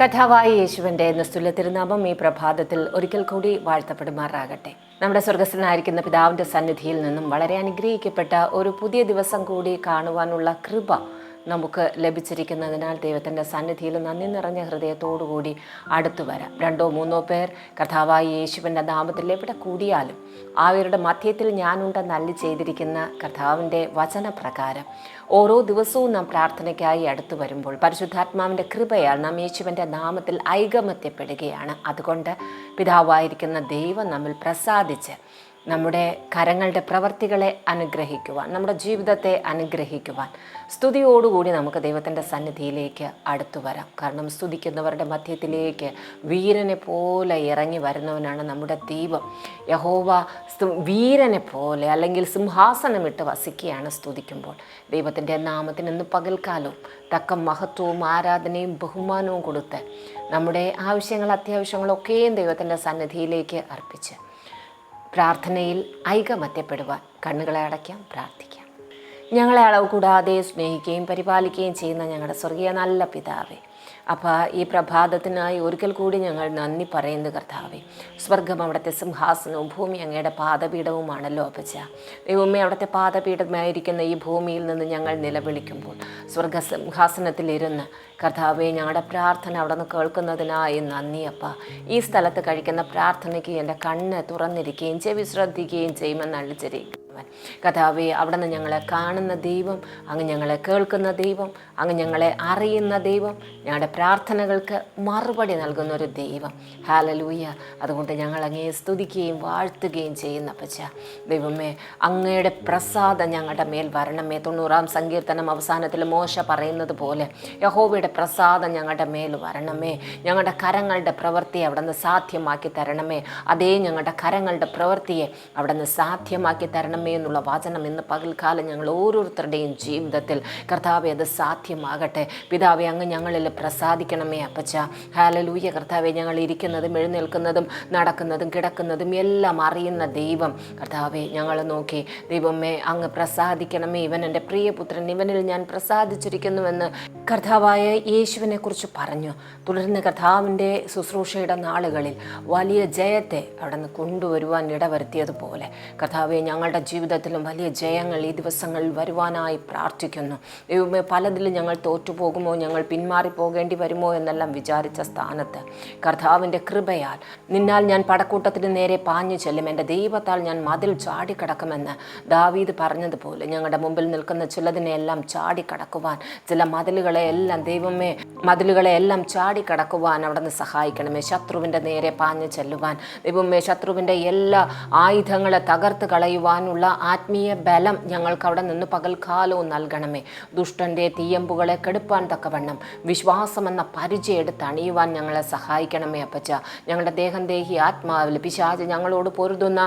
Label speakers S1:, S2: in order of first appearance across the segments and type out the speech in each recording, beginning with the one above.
S1: കഥാവായ യേശുവിൻ്റെ നിസ്തുല്യ തിരുനാമം ഈ പ്രഭാതത്തിൽ ഒരിക്കൽ കൂടി വാഴ്ത്തപ്പെടുമാറാകട്ടെ നമ്മുടെ സ്വർഗസ്ഥനായിരിക്കുന്ന പിതാവിൻ്റെ സന്നിധിയിൽ നിന്നും വളരെ അനുഗ്രഹിക്കപ്പെട്ട ഒരു പുതിയ ദിവസം കൂടി കാണുവാനുള്ള കൃപ നമുക്ക് ലഭിച്ചിരിക്കുന്നതിനാൽ ദൈവത്തിൻ്റെ സന്നിധിയിൽ നന്ദി നിറഞ്ഞ ഹൃദയത്തോടുകൂടി അടുത്തു വരാം രണ്ടോ മൂന്നോ പേർ കഥാവായി യേശുവിൻ്റെ നാമത്തിൽ എവിടെ കൂടിയാലും ആവരുടെ മധ്യത്തിൽ ഞാനുണ്ട് നല്ലി ചെയ്തിരിക്കുന്ന കർത്താവിൻ്റെ വചനപ്രകാരം ഓരോ ദിവസവും നാം പ്രാർത്ഥനയ്ക്കായി അടുത്തു വരുമ്പോൾ പരിശുദ്ധാത്മാവിൻ്റെ കൃപയാൽ നാം യേശുവിൻ്റെ നാമത്തിൽ ഐകമത്യപ്പെടുകയാണ് അതുകൊണ്ട് പിതാവായിരിക്കുന്ന ദൈവം നമ്മിൽ പ്രസാദിച്ച് നമ്മുടെ കരങ്ങളുടെ പ്രവർത്തികളെ അനുഗ്രഹിക്കുവാൻ നമ്മുടെ ജീവിതത്തെ അനുഗ്രഹിക്കുവാൻ സ്തുതിയോടുകൂടി നമുക്ക് ദൈവത്തിൻ്റെ സന്നിധിയിലേക്ക് അടുത്തു വരാം കാരണം സ്തുതിക്കുന്നവരുടെ മധ്യത്തിലേക്ക് വീരനെ പോലെ ഇറങ്ങി വരുന്നവനാണ് നമ്മുടെ ദൈവം യഹോവ വീരനെ പോലെ അല്ലെങ്കിൽ സിംഹാസനമിട്ട് വസിക്കുകയാണ് സ്തുതിക്കുമ്പോൾ ദൈവത്തിൻ്റെ നാമത്തിന് ഇന്ന് പകൽക്കാലവും തക്ക മഹത്വവും ആരാധനയും ബഹുമാനവും കൊടുത്ത് നമ്മുടെ ആവശ്യങ്ങൾ അത്യാവശ്യങ്ങളൊക്കെയും ദൈവത്തിൻ്റെ സന്നിധിയിലേക്ക് അർപ്പിച്ച് പ്രാർത്ഥനയിൽ ഐകമത്യപ്പെടുവാൻ കണ്ണുകളെ അടയ്ക്കാം പ്രാർത്ഥിക്കാം ഞങ്ങളെ അളവ് കൂടാതെ സ്നേഹിക്കുകയും പരിപാലിക്കുകയും ചെയ്യുന്ന ഞങ്ങളുടെ സ്വർഗീയ നല്ല പിതാവേ അപ്പോൾ ഈ പ്രഭാതത്തിനായി ഒരിക്കൽ കൂടി ഞങ്ങൾ നന്ദി പറയുന്നു കർത്താവെ സ്വർഗം അവിടുത്തെ സിംഹാസനവും ഭൂമി അങ്ങയുടെ പാദപീഠവുമാണല്ലോ അപ്പച്ച ദൈവമേ അവിടുത്തെ പാദപീഠമായിരിക്കുന്ന ഈ ഭൂമിയിൽ നിന്ന് ഞങ്ങൾ നിലവിളിക്കുമ്പോൾ സ്വർഗസിംഹാസനത്തിലിരുന്ന് കർത്താവെ ഞങ്ങളുടെ പ്രാർത്ഥന അവിടെ നിന്ന് കേൾക്കുന്നതിനായി നന്ദിയപ്പ അപ്പ ഈ സ്ഥലത്ത് കഴിക്കുന്ന പ്രാർത്ഥനയ്ക്ക് എൻ്റെ കണ്ണ് തുറന്നിരിക്കുകയും ചെവി ശ്രദ്ധിക്കുകയും ചെയ്യുമെന്ന് അള്ളിച്ചിരിക്കും കഥാവെ അവിടെ നിന്ന് ഞങ്ങളെ കാണുന്ന ദൈവം അങ്ങ് ഞങ്ങളെ കേൾക്കുന്ന ദൈവം അങ്ങ് ഞങ്ങളെ അറിയുന്ന ദൈവം ഞങ്ങളുടെ പ്രാർത്ഥനകൾക്ക് മറുപടി നൽകുന്ന ഒരു ദൈവം ഹാലലൂയ അതുകൊണ്ട് ഞങ്ങൾ അങ്ങയെ സ്തുതിക്കുകയും വാഴ്ത്തുകയും ചെയ്യുന്ന പച്ച ദൈവമേ അങ്ങയുടെ പ്രസാദം ഞങ്ങളുടെ മേൽ വരണമേ തൊണ്ണൂറാം സങ്കീർത്തനം അവസാനത്തിൽ മോശ പറയുന്നത് പോലെ യഹോവയുടെ പ്രസാദം ഞങ്ങളുടെ മേൽ വരണമേ ഞങ്ങളുടെ കരങ്ങളുടെ പ്രവൃത്തിയെ അവിടുന്ന് സാധ്യമാക്കി തരണമേ അതേ ഞങ്ങളുടെ കരങ്ങളുടെ പ്രവൃത്തിയെ അവിടുന്ന് സാധ്യമാക്കി തരണമേ എന്നുള്ള വചനം ഇന്ന് പകൽക്കാലം ഞങ്ങൾ ഓരോരുത്തരുടെയും ജീവിതത്തിൽ കർത്താവെ അത് സാധ്യമാകട്ടെ പിതാവെ അങ്ങ് ഞങ്ങളിൽ പ്രസാദിക്കണമേ അപ്പച്ച ഹാലലൂയ കർത്താവെ ഞങ്ങൾ ഇരിക്കുന്നതും എഴുന്നേൽക്കുന്നതും നടക്കുന്നതും കിടക്കുന്നതും എല്ലാം അറിയുന്ന ദൈവം കർത്താവെ ഞങ്ങൾ നോക്കി ദൈവമേ അങ്ങ് പ്രസാദിക്കണമേ ഇവൻ എൻ്റെ പ്രിയപുത്രൻ ഇവനിൽ ഞാൻ പ്രസാദിച്ചിരിക്കുന്നുവെന്ന് കർത്താവായ യേശുവിനെ കുറിച്ച് പറഞ്ഞു തുടർന്ന് കർത്താവിൻ്റെ ശുശ്രൂഷയുടെ നാളുകളിൽ വലിയ ജയത്തെ അവിടെ നിന്ന് കൊണ്ടുവരുവാൻ ഇടവരുത്തിയതുപോലെ കർത്താവെ ഞങ്ങളുടെ ജീവിതത്തിലും വലിയ ജയങ്ങൾ ഈ ദിവസങ്ങളിൽ വരുവാനായി പ്രാർത്ഥിക്കുന്നു പലതിലും ഞങ്ങൾ തോറ്റുപോകുമോ ഞങ്ങൾ പിന്മാറിപ്പോകേണ്ടി വരുമോ എന്നെല്ലാം വിചാരിച്ച സ്ഥാനത്ത് കർത്താവിൻ്റെ കൃപയാൽ നിന്നാൽ ഞാൻ പടക്കൂട്ടത്തിന് നേരെ പാഞ്ഞു ചെല്ലും എൻ്റെ ദൈവത്താൽ ഞാൻ മതിൽ ചാടിക്കടക്കുമെന്ന് ദാവീദ് പറഞ്ഞതുപോലെ ഞങ്ങളുടെ മുമ്പിൽ നിൽക്കുന്ന ചിലതിനെയെല്ലാം ചാടിക്കടക്കുവാൻ ചില മതിലുകൾ മതിലുകളെ എല്ലാം ദൈവമേ മതിലുകളെ എല്ലാം ചാടിക്കടക്കുവാൻ അവിടുന്ന് സഹായിക്കണമേ ശത്രുവിൻ്റെ നേരെ പാഞ്ഞു ചെല്ലുവാൻ ദൈവമേ ശത്രുവിൻ്റെ എല്ലാ ആയുധങ്ങളെ തകർത്ത് കളയുവാനുള്ള ആത്മീയ ബലം ഞങ്ങൾക്ക് അവിടെ നിന്ന് പകൽക്കാലവും നൽകണമേ ദുഷ്ടൻ്റെ തീയമ്പുകളെ കെടുപ്പാൻ തക്കവണ്ണം വിശ്വാസമെന്ന പരിചയം എടുത്ത് അണിയുവാൻ ഞങ്ങളെ സഹായിക്കണമേ അപ്പച്ച ഞങ്ങളുടെ ദേഹം ദേഹി ആത്മാവിൽ പിശാജ് ഞങ്ങളോട് പൊരുതുന്ന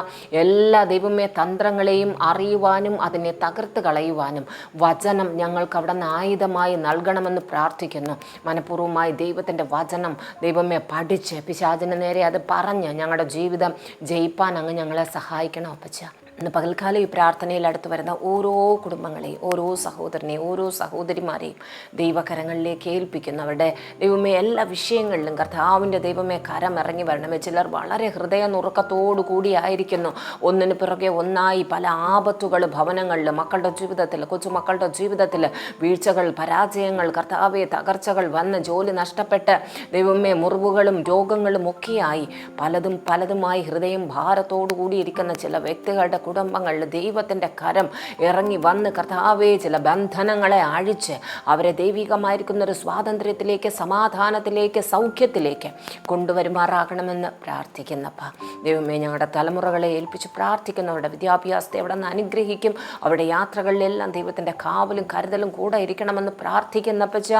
S1: എല്ലാ ദൈവമേ തന്ത്രങ്ങളെയും അറിയുവാനും അതിനെ തകർത്ത് കളയുവാനും വചനം ഞങ്ങൾക്ക് അവിടെ നിന്ന് ആയുധമായി നൽകണം തരണമെന്ന് പ്രാർത്ഥിക്കുന്നു മനഃപൂർവ്വമായി ദൈവത്തിൻ്റെ വചനം ദൈവമേ പഠിച്ച് പിശാചിന് നേരെ അത് പറഞ്ഞ് ഞങ്ങളുടെ ജീവിതം ജയിപ്പാൻ അങ്ങ് ഞങ്ങളെ സഹായിക്കണം അപ്പച്ച ഇന്ന് പകൽക്കാല ഈ പ്രാർത്ഥനയിൽ അടുത്ത് വരുന്ന ഓരോ കുടുംബങ്ങളെയും ഓരോ സഹോദരനെയും ഓരോ സഹോദരിമാരെയും ദൈവകരങ്ങളിലേക്ക് ഏൽപ്പിക്കുന്നു അവരുടെ ദൈവമേ എല്ലാ വിഷയങ്ങളിലും കർത്താവിൻ്റെ ദൈവമേ കരം ഇറങ്ങി വരണമേ ചിലർ വളരെ ഹൃദയ നുറുക്കത്തോടു കൂടിയായിരിക്കുന്നു ഒന്നിന് പിറകെ ഒന്നായി പല ആപത്തുകൾ ഭവനങ്ങളിൽ മക്കളുടെ ജീവിതത്തിൽ കൊച്ചുമക്കളുടെ ജീവിതത്തിൽ വീഴ്ചകൾ പരാജയങ്ങൾ കർത്താവെ തകർച്ചകൾ വന്ന് ജോലി നഷ്ടപ്പെട്ട് ദൈവമേ മുറിവുകളും രോഗങ്ങളും ഒക്കെയായി പലതും പലതുമായി ഹൃദയം ഭാരത്തോടു കൂടിയിരിക്കുന്ന ചില വ്യക്തികളുടെ കുടുംബങ്ങളിൽ ദൈവത്തിൻ്റെ കരം ഇറങ്ങി വന്ന് കർത്താവെ ചില ബന്ധനങ്ങളെ അഴിച്ച് അവരെ ദൈവികമായിരിക്കുന്ന ഒരു സ്വാതന്ത്ര്യത്തിലേക്ക് സമാധാനത്തിലേക്ക് സൗഖ്യത്തിലേക്ക് കൊണ്ടുവരുമാറാകണമെന്ന് പ്രാർത്ഥിക്കുന്നപ്പ ദൈവമേ ഞങ്ങളുടെ തലമുറകളെ ഏൽപ്പിച്ച് പ്രാർത്ഥിക്കുന്നു അവരുടെ വിദ്യാഭ്യാസത്തെ അവിടെ നിന്ന് അനുഗ്രഹിക്കും അവരുടെ യാത്രകളിലെല്ലാം ദൈവത്തിൻ്റെ കാവലും കരുതലും കൂടെ ഇരിക്കണമെന്ന് പ്രാർത്ഥിക്കുന്നപ്പച്ച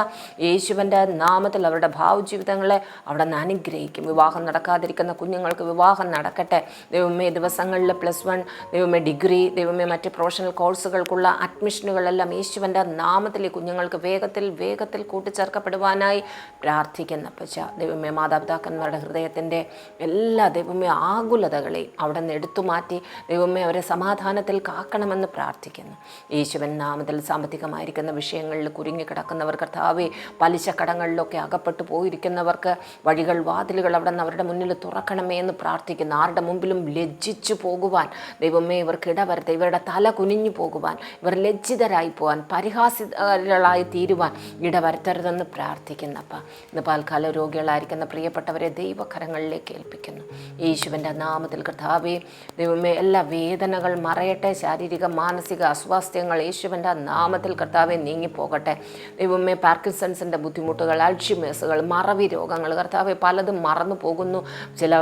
S1: യേശുവിൻ്റെ നാമത്തിൽ അവരുടെ ഭാവജീവിതങ്ങളെ അവിടെ നിന്ന് അനുഗ്രഹിക്കും വിവാഹം നടക്കാതിരിക്കുന്ന കുഞ്ഞുങ്ങൾക്ക് വിവാഹം നടക്കട്ടെ ദൈവമേ ദിവസങ്ങളിൽ പ്ലസ് വൺ ദൈവമേ ഡിഗ്രി ദൈവമേ മറ്റ് പ്രൊഫഷണൽ കോഴ്സുകൾക്കുള്ള അഡ്മിഷനുകളെല്ലാം യേശുവിൻ്റെ നാമത്തിൽ കുഞ്ഞുങ്ങൾക്ക് വേഗത്തിൽ വേഗത്തിൽ കൂട്ടിച്ചേർക്കപ്പെടുവാനായി പ്രാർത്ഥിക്കുന്ന പച്ച ദൈവമേ മാതാപിതാക്കന്മാരുടെ ഹൃദയത്തിൻ്റെ എല്ലാ ദൈവമേ ആകുലതകളെയും അവിടെ നിന്ന് എടുത്തു മാറ്റി ദൈവമേ അവരെ സമാധാനത്തിൽ കാക്കണമെന്ന് പ്രാർത്ഥിക്കുന്നു യേശുവൻ നാമത്തിൽ സാമ്പത്തികമായിരിക്കുന്ന വിഷയങ്ങളിൽ കുരുങ്ങിക്കിടക്കുന്നവർ കർത്താവെ പലിശ കടങ്ങളിലൊക്കെ അകപ്പെട്ടു പോയിരിക്കുന്നവർക്ക് വഴികൾ വാതിലുകൾ അവിടെ നിന്ന് അവരുടെ മുന്നിൽ തുറക്കണമേ എന്ന് പ്രാർത്ഥിക്കുന്നു ആരുടെ മുമ്പിലും ലജ്ജിച്ചു പോകുവാൻ ദൈവം ദൈവമേ ഇവർക്ക് ഇടവരത്തെ ഇവരുടെ തല കുനിഞ്ഞു പോകുവാൻ ഇവർ ലജ്ജിതരായി പോകാൻ പരിഹാസിതരായി തീരുവാൻ ഇടവരുത്തരുതെന്ന് പ്രാർത്ഥിക്കുന്നപ്പ ഇന്ന് പാൽക്കാല രോഗികളായിരിക്കുന്ന പ്രിയപ്പെട്ടവരെ ദൈവകരങ്ങളിലേക്ക് ഏൽപ്പിക്കുന്നു യേശുവിൻ്റെ നാമത്തിൽ കർത്താവേ ദൈവമേ എല്ലാ വേദനകൾ മറയട്ടെ ശാരീരിക മാനസിക അസ്വാസ്ഥ്യങ്ങൾ യേശുവിൻ്റെ നാമത്തിൽ കർത്താവെ നീങ്ങിപ്പോകട്ടെ ദൈവമേ പാർക്കിൻസൺസിൻ്റെ ബുദ്ധിമുട്ടുകൾ അൾഷിമേഴ്സുകൾ മറവി രോഗങ്ങൾ കർത്താവെ പലതും മറന്നു പോകുന്നു ചില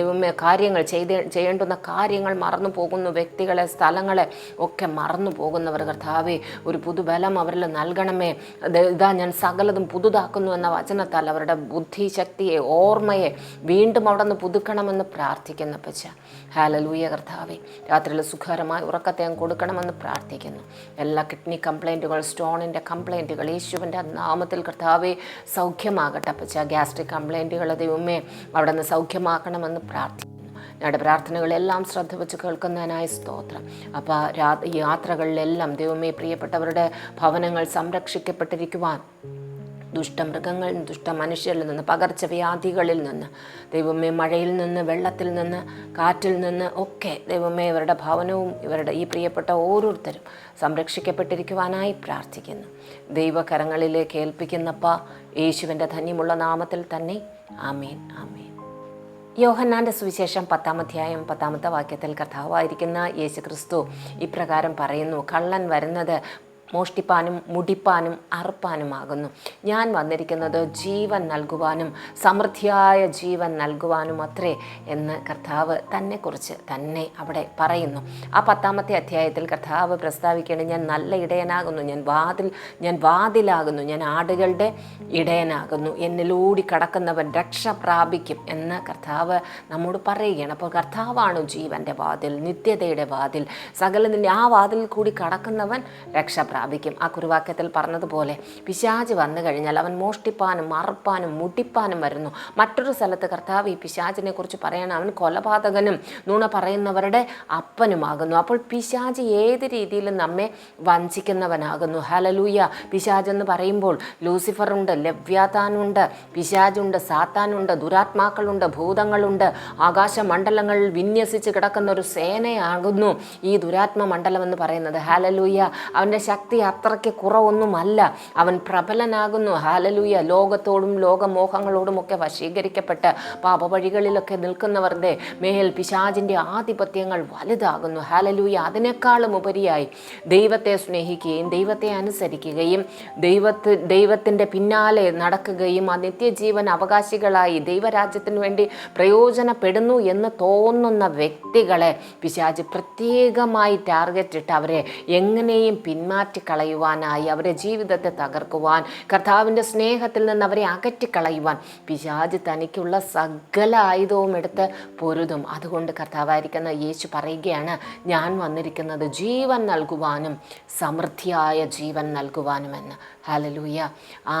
S1: ദൈവമേ കാര്യങ്ങൾ ചെയ്ത് ചെയ്യേണ്ടുന്ന കാര്യങ്ങൾ മറന്നു പോകുന്നു മറന്നു വ്യക്തികളെ സ്ഥലങ്ങളെ ഒക്കെ മറന്നു പോകുന്നവർ കർത്താവെ ഒരു പുതുബലം അവരിൽ നൽകണമേ ഇതാ ഞാൻ സകലതും പുതുതാക്കുന്നു എന്ന വചനത്താൽ അവരുടെ ബുദ്ധിശക്തിയെ ഓർമ്മയെ വീണ്ടും അവിടെ നിന്ന് പുതുക്കണമെന്ന് പ്രാർത്ഥിക്കുന്ന പച്ച ഹാലലൂയ കർത്താവെ രാത്രിയിൽ സുഖകരമായ ഉറക്കത്തെ ഞാൻ കൊടുക്കണമെന്ന് പ്രാർത്ഥിക്കുന്നു എല്ലാ കിഡ്നി കംപ്ലൈൻറ്റുകൾ സ്റ്റോണിൻ്റെ കംപ്ലൈൻറ്റുകൾ യേശുവിൻ്റെ നാമത്തിൽ കർത്താവെ സൗഖ്യമാകട്ടെ പച്ച ഗ്യാസ്ട്രിക് കംപ്ലൈൻറ്റുകൾ ദൈവമേ അവിടെ നിന്ന് സൗഖ്യമാക്കണമെന്ന് പ്രാർത്ഥിക്കുന്നു ഞങ്ങളുടെ പ്രാർത്ഥനകളെല്ലാം ശ്രദ്ധ വെച്ച് കേൾക്കുന്നതിനായ സ്തോത്രം അപ്പോൾ യാത്രകളിലെല്ലാം ദൈവമേ പ്രിയപ്പെട്ടവരുടെ ഭവനങ്ങൾ സംരക്ഷിക്കപ്പെട്ടിരിക്കുവാൻ ദുഷ്ടമൃഗങ്ങളിൽ നിന്ന് ദുഷ്ടമനുഷ്യരിൽ നിന്ന് പകർച്ചവ്യാധികളിൽ നിന്ന് ദൈവമേ മഴയിൽ നിന്ന് വെള്ളത്തിൽ നിന്ന് കാറ്റിൽ നിന്ന് ഒക്കെ ദൈവമേ ഇവരുടെ ഭവനവും ഇവരുടെ ഈ പ്രിയപ്പെട്ട ഓരോരുത്തരും സംരക്ഷിക്കപ്പെട്ടിരിക്കുവാനായി പ്രാർത്ഥിക്കുന്നു ദൈവകരങ്ങളിലേക്ക് ഏൽപ്പിക്കുന്നപ്പ യേശുവിൻ്റെ ധന്യമുള്ള നാമത്തിൽ തന്നെ ആമേൻ ആമേൻ യോഹന്നാൻ്റെ സുവിശേഷം പത്താമധ്യായം പത്താമത്തെ വാക്യത്തിൽ കഥാവായിരിക്കുന്ന യേശുക്രിസ്തു ഇപ്രകാരം പറയുന്നു കള്ളൻ വരുന്നത് മോഷ്ടിപ്പാനും മുടിപ്പാനും അറുപ്പാനുമാകുന്നു ഞാൻ വന്നിരിക്കുന്നത് ജീവൻ നൽകുവാനും സമൃദ്ധിയായ ജീവൻ നൽകുവാനും അത്രേ എന്ന് കർത്താവ് തന്നെക്കുറിച്ച് തന്നെ അവിടെ പറയുന്നു ആ പത്താമത്തെ അധ്യായത്തിൽ കർത്താവ് പ്രസ്താവിക്കേണ്ട ഞാൻ നല്ല ഇടയനാകുന്നു ഞാൻ വാതിൽ ഞാൻ വാതിലാകുന്നു ഞാൻ ആടുകളുടെ ഇടയനാകുന്നു എന്നിലൂടി കടക്കുന്നവൻ രക്ഷ പ്രാപിക്കും എന്ന് കർത്താവ് നമ്മോട് പറയുകയാണ് അപ്പോൾ കർത്താവാണ് ജീവൻ്റെ വാതിൽ നിത്യതയുടെ വാതിൽ സകലതിൻ്റെ ആ വാതിൽ കൂടി കടക്കുന്നവൻ രക്ഷ പ്രാപിക്കും പ്രാപിക്കും ആ കുറുവാക്യത്തിൽ പറഞ്ഞതുപോലെ പിശാജ് വന്നു കഴിഞ്ഞാൽ അവൻ മോഷ്ടിപ്പാനും മറുപ്പാനും മുട്ടിപ്പാനും വരുന്നു മറ്റൊരു സ്ഥലത്ത് കർത്താവ് ഈ പിശാജിനെ കുറിച്ച് പറയണം അവൻ കൊലപാതകനും നുണ പറയുന്നവരുടെ അപ്പനുമാകുന്നു അപ്പോൾ പിശാജ് ഏത് രീതിയിലും നമ്മെ വഞ്ചിക്കുന്നവനാകുന്നു ഹലലൂയ പിശാജ് എന്ന് പറയുമ്പോൾ ലൂസിഫറുണ്ട് ലവ്യാതാനുണ്ട് പിശാജുണ്ട് സാത്താനുണ്ട് ദുരാത്മാക്കളുണ്ട് ഭൂതങ്ങളുണ്ട് മണ്ഡലങ്ങളിൽ വിന്യസിച്ച് കിടക്കുന്ന ഒരു സേനയാകുന്നു ഈ ദുരാത്മ മണ്ഡലം എന്ന് പറയുന്നത് ഹലലൂയ അവൻ്റെ ശക്തി ശക്തി അത്രയ്ക്ക് കുറവൊന്നുമല്ല അവൻ പ്രബലനാകുന്നു ഹാലലൂയ ലോകത്തോടും ലോകമോഹങ്ങളോടും ഒക്കെ വശീകരിക്കപ്പെട്ട് പാപവഴികളിലൊക്കെ നിൽക്കുന്നവരുടെ മേൽ പിശാചിൻ്റെ ആധിപത്യങ്ങൾ വലുതാകുന്നു ഹാലലൂയ അതിനേക്കാളും ഉപരിയായി ദൈവത്തെ സ്നേഹിക്കുകയും ദൈവത്തെ അനുസരിക്കുകയും ദൈവത്ത് ദൈവത്തിൻ്റെ പിന്നാലെ നടക്കുകയും ആ നിത്യജീവൻ അവകാശികളായി ദൈവരാജ്യത്തിന് വേണ്ടി പ്രയോജനപ്പെടുന്നു എന്ന് തോന്നുന്ന വ്യക്തികളെ പിശാജ് പ്രത്യേകമായി ടാർഗറ്റ് ഇട്ട് അവരെ എങ്ങനെയും പിന്മാറ്റി അകറ്റിക്കളയുവാനായി അവരുടെ ജീവിതത്തെ തകർക്കുവാൻ കർത്താവിൻ്റെ സ്നേഹത്തിൽ നിന്ന് അവരെ അകറ്റിക്കളയുവാൻ പിശാജ് തനിക്കുള്ള സകല ആയുധവും എടുത്ത് പൊരുതും അതുകൊണ്ട് കർത്താവായിരിക്കുന്ന യേശു പറയുകയാണ് ഞാൻ വന്നിരിക്കുന്നത് ജീവൻ നൽകുവാനും സമൃദ്ധിയായ ജീവൻ എന്ന് ഹലലൂയ ആ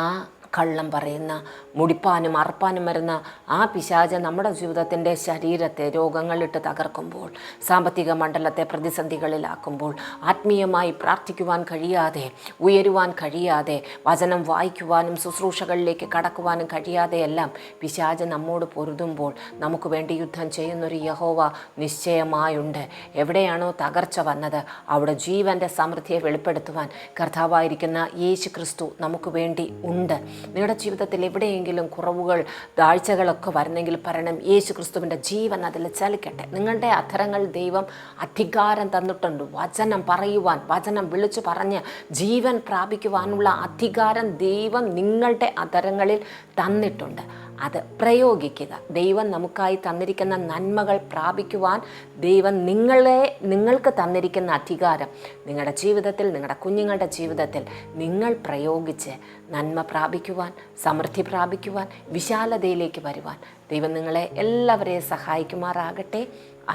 S1: കള്ളം പറയുന്ന മുടിപ്പാനും അറുപ്പാനും വരുന്ന ആ പിശാച് നമ്മുടെ ജീവിതത്തിൻ്റെ ശരീരത്തെ രോഗങ്ങളിട്ട് തകർക്കുമ്പോൾ സാമ്പത്തിക മണ്ഡലത്തെ പ്രതിസന്ധികളിലാക്കുമ്പോൾ ആത്മീയമായി പ്രാർത്ഥിക്കുവാൻ കഴിയാതെ ഉയരുവാൻ കഴിയാതെ വചനം വായിക്കുവാനും ശുശ്രൂഷകളിലേക്ക് കടക്കുവാനും കഴിയാതെയെല്ലാം പിശാച നമ്മോട് പൊരുതുമ്പോൾ നമുക്ക് വേണ്ടി യുദ്ധം ചെയ്യുന്നൊരു യഹോവ നിശ്ചയമായുണ്ട് എവിടെയാണോ തകർച്ച വന്നത് അവിടെ ജീവൻ്റെ സമൃദ്ധിയെ വെളിപ്പെടുത്തുവാൻ കർത്താവായിരിക്കുന്ന യേശു ക്രിസ്തു നമുക്ക് വേണ്ടി ഉണ്ട് നിങ്ങളുടെ ജീവിതത്തിൽ എവിടെയെങ്കിലും കുറവുകൾ താഴ്ചകളൊക്കെ വരണമെങ്കിൽ പറയണം യേശു ക്രിസ്തുവിൻ്റെ ജീവൻ അതിൽ ചലിക്കട്ടെ നിങ്ങളുടെ അധരങ്ങൾ ദൈവം അധികാരം തന്നിട്ടുണ്ട് വചനം പറയുവാൻ വചനം വിളിച്ചു പറഞ്ഞ് ജീവൻ പ്രാപിക്കുവാനുള്ള അധികാരം ദൈവം നിങ്ങളുടെ അധരങ്ങളിൽ തന്നിട്ടുണ്ട് അത് പ്രയോഗിക്കുക ദൈവം നമുക്കായി തന്നിരിക്കുന്ന നന്മകൾ പ്രാപിക്കുവാൻ ദൈവം നിങ്ങളെ നിങ്ങൾക്ക് തന്നിരിക്കുന്ന അധികാരം നിങ്ങളുടെ ജീവിതത്തിൽ നിങ്ങളുടെ കുഞ്ഞുങ്ങളുടെ ജീവിതത്തിൽ നിങ്ങൾ പ്രയോഗിച്ച് നന്മ പ്രാപിക്കുവാൻ സമൃദ്ധി പ്രാപിക്കുവാൻ വിശാലതയിലേക്ക് വരുവാൻ ദൈവം നിങ്ങളെ എല്ലാവരെയും സഹായിക്കുമാറാകട്ടെ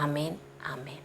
S1: ആമേൻ ആമേൻ